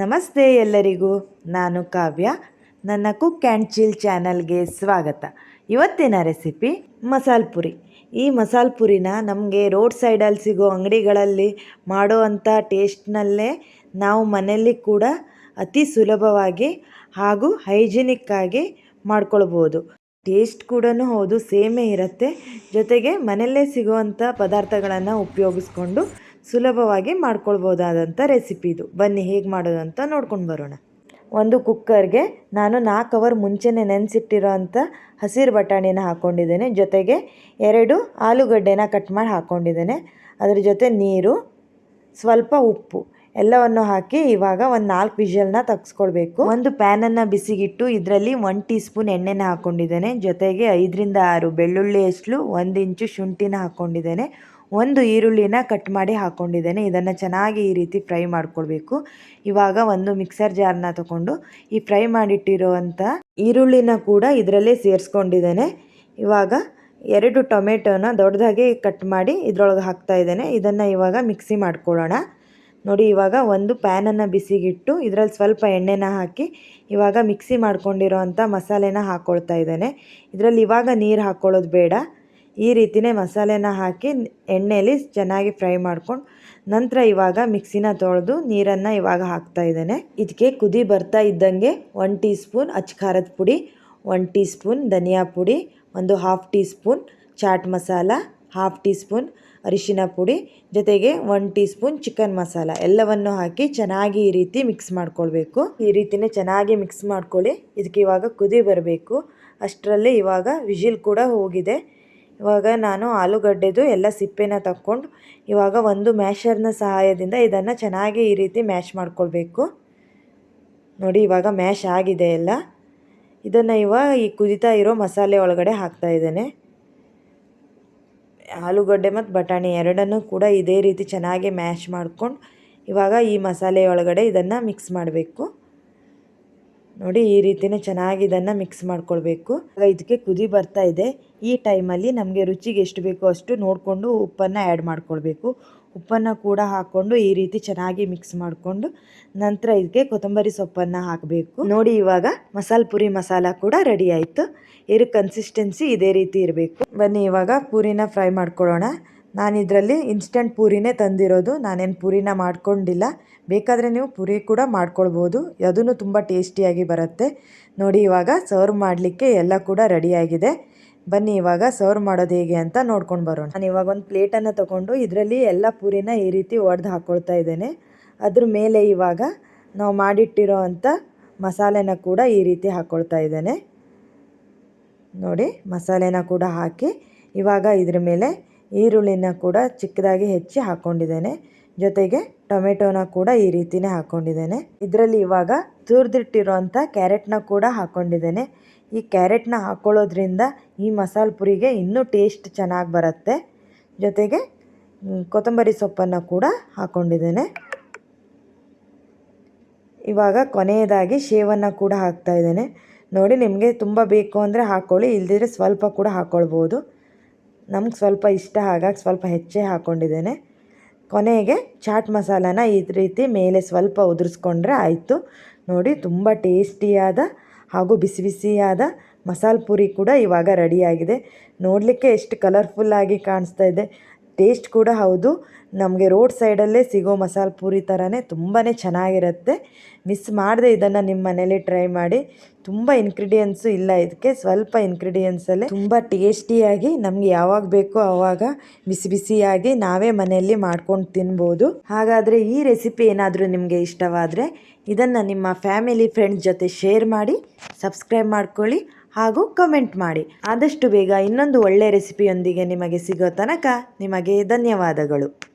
ನಮಸ್ತೆ ಎಲ್ಲರಿಗೂ, ನಾನು ಕಾವ್ಯ. ನನ್ನ ಕುಕ್ ಆ್ಯಂಡ್ ಚಿಲ್ ಚಾನಲ್ಗೆ ಸ್ವಾಗತ. ಇವತ್ತಿನ ರೆಸಿಪಿ ಮಸಾಲೆ ಪುರಿ. ಈ ಮಸಾಲೆ ಪುರಿನ ನಮಗೆ ರೋಡ್ ಸೈಡಲ್ಲಿ ಸಿಗೋ ಅಂಗಡಿಗಳಲ್ಲಿ ಮಾಡೋ ಅಂಥ ಟೇಸ್ಟ್ನಲ್ಲೇ ನಾವು ಮನೆಯಲ್ಲಿ ಕೂಡ ಅತಿ ಸುಲಭವಾಗಿ ಹಾಗೂ ಹೈಜಿನಿಕ್ ಆಗಿ ಮಾಡ್ಕೊಳ್ಬೋದು. ಟೇಸ್ಟ್ ಕೂಡ ಹೌದು, ಸೇಮೇ ಇರುತ್ತೆ. ಜೊತೆಗೆ ಮನೆಯಲ್ಲೇ ಸಿಗುವಂಥ ಪದಾರ್ಥಗಳನ್ನು ಉಪಯೋಗಿಸ್ಕೊಂಡು ಸುಲಭವಾಗಿ ಮಾಡ್ಕೊಳ್ಬೋದಾದಂಥ ರೆಸಿಪಿ ಇದು. ಬನ್ನಿ ಹೇಗೆ ಮಾಡೋದು ಅಂತ ನೋಡ್ಕೊಂಡು ಬರೋಣ. ಒಂದು ಕುಕ್ಕರ್ಗೆ ನಾನು ನಾಲ್ಕು ಅವರ್ ಮುಂಚೆನೇ ನೆನೆಸಿಟ್ಟಿರೋ ಅಂಥ ಹಸಿರು ಬಟಾಣಿನ ಹಾಕ್ಕೊಂಡಿದ್ದೇನೆ ಜೊತೆಗೆ ಎರಡು ಆಲೂಗಡ್ಡೆನ ಕಟ್ ಮಾಡಿ ಹಾಕ್ಕೊಂಡಿದ್ದೇನೆ ಅದರ ಜೊತೆ ನೀರು, ಸ್ವಲ್ಪ ಉಪ್ಪು ಎಲ್ಲವನ್ನು ಹಾಕಿ ಇವಾಗ ಒಂದು ನಾಲ್ಕು ವಿಷಲ್ನ ತಗ್ಸ್ಕೊಳ್ಬೇಕು. ಒಂದು ಪ್ಯಾನನ್ನು ಬಿಸಿಗಿಟ್ಟು ಇದರಲ್ಲಿ ಒನ್ ಟೀ ಸ್ಪೂನ್ ಎಣ್ಣೆನ ಹಾಕ್ಕೊಂಡಿದ್ದೇನೆ ಜೊತೆಗೆ ಐದರಿಂದ ಆರು ಬೆಳ್ಳುಳ್ಳಿ ಹೆಸ್ಲು ಒಂದು ಇಂಚು ಶುಂಠಿನ ಹಾಕ್ಕೊಂಡಿದ್ದೇನೆ ಒಂದು ಈರುಳ್ಳಿನ ಕಟ್ ಮಾಡಿ ಹಾಕ್ಕೊಂಡಿದ್ದೇನೆ ಇದನ್ನು ಚೆನ್ನಾಗಿ ಈ ರೀತಿ ಫ್ರೈ ಮಾಡ್ಕೊಳ್ಬೇಕು. ಇವಾಗ ಒಂದು ಮಿಕ್ಸರ್ ಜಾರ್ನ ತಗೊಂಡು ಈ ಫ್ರೈ ಮಾಡಿಟ್ಟಿರುವಂಥ ಈರುಳ್ಳಿನ ಕೂಡ ಇದರಲ್ಲೇ ಸೇರಿಸ್ಕೊಂಡಿದ್ದೇನೆ. ಇವಾಗ ಎರಡು ಟೊಮೆಟೊನ ದೊಡ್ಡದಾಗಿ ಕಟ್ ಮಾಡಿ ಇದರೊಳಗೆ ಹಾಕ್ತಾ ಇದ್ದೇನೆ. ಇದನ್ನು ಇವಾಗ ಮಿಕ್ಸಿ ಮಾಡ್ಕೊಳ್ಳೋಣ. ನೋಡಿ, ಇವಾಗ ಒಂದು ಪ್ಯಾನನ್ನು ಬಿಸಿಗಿಟ್ಟು ಇದರಲ್ಲಿ ಸ್ವಲ್ಪ ಎಣ್ಣೆನ ಹಾಕಿ ಇವಾಗ ಮಿಕ್ಸಿ ಮಾಡ್ಕೊಂಡಿರೋ ಅಂಥ ಮಸಾಲೆನ ಹಾಕ್ಕೊಳ್ತಾ ಇದ್ದೇನೆ. ಇದರಲ್ಲಿ ಇವಾಗ ನೀರು ಹಾಕ್ಕೊಳ್ಳೋದು ಬೇಡ. ಈ ರೀತಿಯೇ ಮಸಾಲೆನ ಹಾಕಿ ಎಣ್ಣೆಯಲ್ಲಿ ಚೆನ್ನಾಗಿ ಫ್ರೈ ಮಾಡ್ಕೊಂಡು ನಂತರ ಇವಾಗ ಮಿಕ್ಸಿನ ತೊಳೆದು ನೀರನ್ನು ಇವಾಗ ಹಾಕ್ತಾ ಇದ್ದೇನೆ. ಇದಕ್ಕೆ ಕುದಿ ಬರ್ತಾ ಇದ್ದಂಗೆ ಒನ್ ಟೀ ಸ್ಪೂನ್ ಖಾರದ ಪುಡಿ ಒನ್ ಟೀ ಸ್ಪೂನ್ ಧನಿಯಾ ಪುಡಿ, ಒಂದು half teaspoon chaat masala, half teaspoon ಅರಿಶಿನ ಪುಡಿ, ಜೊತೆಗೆ one teaspoon chicken masala ಎಲ್ಲವನ್ನು ಹಾಕಿ ಚೆನ್ನಾಗಿ ಈ ರೀತಿ ಮಿಕ್ಸ್ ಮಾಡ್ಕೊಳ್ಬೇಕು. ಈ ರೀತಿಯೇ ಚೆನ್ನಾಗಿ ಮಿಕ್ಸ್ ಮಾಡ್ಕೊಳ್ಳಿ. ಇದಕ್ಕೆ ಇವಾಗ ಕುದಿ ಬರಬೇಕು. ಅಷ್ಟರಲ್ಲಿ ಇವಾಗ ವಿಜಿಲ್ ಕೂಡ ಹೋಗಿದೆ. ಇವಾಗ ನಾನು ಆಲೂಗಡ್ಡೆದು ಎಲ್ಲ ಸಿಪ್ಪೆನ ತಕ್ಕೊಂಡು ಇವಾಗ ಒಂದು ಮ್ಯಾಶರ್ನ ಸಹಾಯದಿಂದ ಇದನ್ನು ಚೆನ್ನಾಗಿ ಈ ರೀತಿ ಮ್ಯಾಶ್ ಮಾಡ್ಕೊಳ್ಬೇಕು. ನೋಡಿ ಇವಾಗ ಮ್ಯಾಶ್ ಆಗಿದೆ ಎಲ್ಲ. ಇದನ್ನು ಇವಾಗ ಈ ಕುದಿತಾ ಇರೋ ಮಸಾಲೆ ಒಳಗಡೆ ಹಾಕ್ತಾ ಇದ್ದೇನೆ. ಆಲೂಗಡ್ಡೆ ಮತ್ತು ಬಟಾಣಿ ಎರಡನ್ನೂ ಕೂಡ ಇದೇ ರೀತಿ ಚೆನ್ನಾಗಿ ಮ್ಯಾಶ್ ಮಾಡ್ಕೊಂಡು ಇವಾಗ ಈ ಮಸಾಲೆ ಒಳಗಡೆ ಇದನ್ನು ಮಿಕ್ಸ್ ಮಾಡಬೇಕು. ನೋಡಿ ಈ ರೀತಿನೇ ಚೆನ್ನಾಗಿ ಇದನ್ನು ಮಿಕ್ಸ್ ಮಾಡ್ಕೊಳ್ಬೇಕು. ಇದಕ್ಕೆ ಕುದಿ ಬರ್ತಾ ಇದೆ. ಈ ಟೈಮಲ್ಲಿ ನಮಗೆ ರುಚಿಗೆ ಎಷ್ಟು ಬೇಕೋ ಅಷ್ಟು ನೋಡಿಕೊಂಡು ಉಪ್ಪನ್ನು ಆ್ಯಡ್ ಮಾಡ್ಕೊಳ್ಬೇಕು. ಉಪ್ಪನ್ನು ಕೂಡ ಹಾಕ್ಕೊಂಡು ಈ ರೀತಿ ಚೆನ್ನಾಗಿ ಮಿಕ್ಸ್ ಮಾಡಿಕೊಂಡು ನಂತರ ಇದಕ್ಕೆ ಕೊತ್ತಂಬರಿ ಸೊಪ್ಪನ್ನು ಹಾಕಬೇಕು. ನೋಡಿ ಇವಾಗ ಮಸಾಲ ಪುರಿ ಮಸಾಲ ಕೂಡ ರೆಡಿ ಆಯಿತು. ಇದ್ರ ಕನ್ಸಿಸ್ಟೆನ್ಸಿ ಇದೇ ರೀತಿ ಇರಬೇಕು. ಬನ್ನಿ ಇವಾಗ ಪೂರಿನ ಫ್ರೈ ಮಾಡ್ಕೊಳ್ಳೋಣ. ನಾನು ಇದರಲ್ಲಿ ಇನ್ಸ್ಟಂಟ್ ಪೂರಿನೇ ತಂದಿರೋದು. ನಾನೇನು ಪೂರಿನ ಮಾಡ್ಕೊಂಡಿಲ್ಲ. ಬೇಕಾದರೆ ನೀವು ಪೂರಿ ಕೂಡ ಮಾಡ್ಕೊಳ್ಬೋದು. ಅದೂ ತುಂಬ ಟೇಸ್ಟಿಯಾಗಿ ಬರುತ್ತೆ. ನೋಡಿ ಇವಾಗ ಸರ್ವ್ ಮಾಡಲಿಕ್ಕೆ ಎಲ್ಲ ಕೂಡ ರೆಡಿಯಾಗಿದೆ. ಬನ್ನಿ ಇವಾಗ ಸರ್ವ್ ಮಾಡೋದು ಹೇಗೆ ಅಂತ ನೋಡ್ಕೊಂಡು ಬರೋಣ. ನಾನು ಇವಾಗ ಒಂದು ಪ್ಲೇಟನ್ನು ತೊಗೊಂಡು ಇದರಲ್ಲಿ ಎಲ್ಲ ಪೂರಿನ ಈ ರೀತಿ ಒಡೆದು ಹಾಕ್ಕೊಳ್ತಾ ಇದ್ದೇನೆ. ಅದ್ರ ಮೇಲೆ ಇವಾಗ ನಾವು ಮಾಡಿಟ್ಟಿರೋ ಅಂಥ ಮಸಾಲೆನ ಕೂಡ ಈ ರೀತಿ ಹಾಕ್ಕೊಳ್ತಾ ಇದ್ದೇನೆ. ನೋಡಿ ಮಸಾಲೆನ ಕೂಡ ಹಾಕಿ ಇವಾಗ ಇದ್ರ ಮೇಲೆ ಈರುಳ್ಳಿನ ಕೂಡ ಚಿಕ್ಕದಾಗಿ ಹೆಚ್ಚಿ ಹಾಕ್ಕೊಂಡಿದ್ದೇನೆ ಜೊತೆಗೆ ಟೊಮೆಟೊನ ಕೂಡ ಈ ರೀತಿನೇ ಹಾಕ್ಕೊಂಡಿದ್ದೇನೆ ಇದರಲ್ಲಿ ಇವಾಗ ತುರಿದಿಟ್ಟಿರೋಂಥ ಕ್ಯಾರೆಟ್ನ ಕೂಡ ಹಾಕ್ಕೊಂಡಿದ್ದೇನೆ ಈ ಕ್ಯಾರೆಟ್ನ ಹಾಕ್ಕೊಳ್ಳೋದ್ರಿಂದ ಈ ಮಸಾಲೆ ಪುರಿಗೆ ಇನ್ನೂ ಟೇಸ್ಟ್ ಚೆನ್ನಾಗಿ ಬರುತ್ತೆ. ಜೊತೆಗೆ ಕೊತ್ತಂಬರಿ ಸೊಪ್ಪನ್ನು ಕೂಡ ಹಾಕ್ಕೊಂಡಿದ್ದೇನೆ ಇವಾಗ ಕೊನೆಯದಾಗಿ ಶೇವನ್ನು ಕೂಡ ಹಾಕ್ತಾ ಇದ್ದೇನೆ. ನೋಡಿ, ನಿಮಗೆ ತುಂಬ ಬೇಕು ಅಂದರೆ ಹಾಕ್ಕೊಳ್ಳಿ ಇಲ್ಲದಿದ್ರೆ ಸ್ವಲ್ಪ ಕೂಡ ಹಾಕ್ಕೊಳ್ಬೋದು ನಮ್ಗೆ ಸ್ವಲ್ಪ ಇಷ್ಟ ಹಾಗಾಗಿ ಸ್ವಲ್ಪ ಹೆಚ್ಚೇ ಹಾಕ್ಕೊಂಡಿದ್ದೇನೆ ಕೊನೆಗೆ ಚಾಟ್ ಮಸಾಲಾನ ಈ ರೀತಿ ಮೇಲೆ ಸ್ವಲ್ಪ ಉದುರಿಸ್ಕೊಂಡ್ರೆ ಆಯಿತು. ನೋಡಿ, ತುಂಬ ಟೇಸ್ಟಿಯಾದ ಹಾಗೂ ಬಿಸಿ ಬಿಸಿಯಾದ ಮಸಾಲ ಪೂರಿ ಕೂಡ ಇವಾಗ ರೆಡಿಯಾಗಿದೆ. ನೋಡಲಿಕ್ಕೆ ಎಷ್ಟು ಕಲರ್ಫುಲ್ಲಾಗಿ ಕಾಣಿಸ್ತಾ ಇದೆ. ಟೇಸ್ಟ್ ಕೂಡ ಹೌದು. ನಮಗೆ ರೋಡ್ ಸೈಡಲ್ಲೇ ಸಿಗೋ ಮಸಾಲೆ ಪೂರಿ ಥರನೇ ತುಂಬಾ ಚೆನ್ನಾಗಿರುತ್ತೆ. ಮಿಸ್ ಮಾಡದೆ ಇದನ್ನು ನಿಮ್ಮ ಮನೇಲಿ ಟ್ರೈ ಮಾಡಿ. ತುಂಬ ಇನ್ಗ್ರೀಡಿಯೆಂಟ್ಸು ಇಲ್ಲ ಇದಕ್ಕೆ ಸ್ವಲ್ಪ ಇನ್ಗ್ರೀಡಿಯೆಂಟ್ಸಲ್ಲೇ ತುಂಬ ಟೇಸ್ಟಿಯಾಗಿ, ನಮಗೆ ಯಾವಾಗ ಬೇಕೋ ಆವಾಗ ಬಿಸಿ ಬಿಸಿಯಾಗಿ ನಾವೇ ಮನೆಯಲ್ಲಿ ಮಾಡ್ಕೊಂಡು ತಿನ್ಬೋದು. ಹಾಗಾದರೆ ಈ ರೆಸಿಪಿ ಏನಾದರೂ ನಿಮಗೆ ಇಷ್ಟವಾದರೆ, ಇದನ್ನು ನಿಮ್ಮ ಫ್ಯಾಮಿಲಿ ಫ್ರೆಂಡ್ಸ್ ಜೊತೆ ಶೇರ್ ಮಾಡಿ ಸಬ್ಸ್ಕ್ರೈಬ್ ಮಾಡ್ಕೊಳ್ಳಿ. ಹಾಗೂ ಕಮೆಂಟ್ ಮಾಡಿ. ಆದಷ್ಟು ಬೇಗ ಇನ್ನೊಂದು ಒಳ್ಳೆಯ ರೆಸಿಪಿಯೊಂದಿಗೆ ನಿಮಗೆ ಸಿಗೋ ತನಕ ನಿಮಗೆ ಧನ್ಯವಾದಗಳು.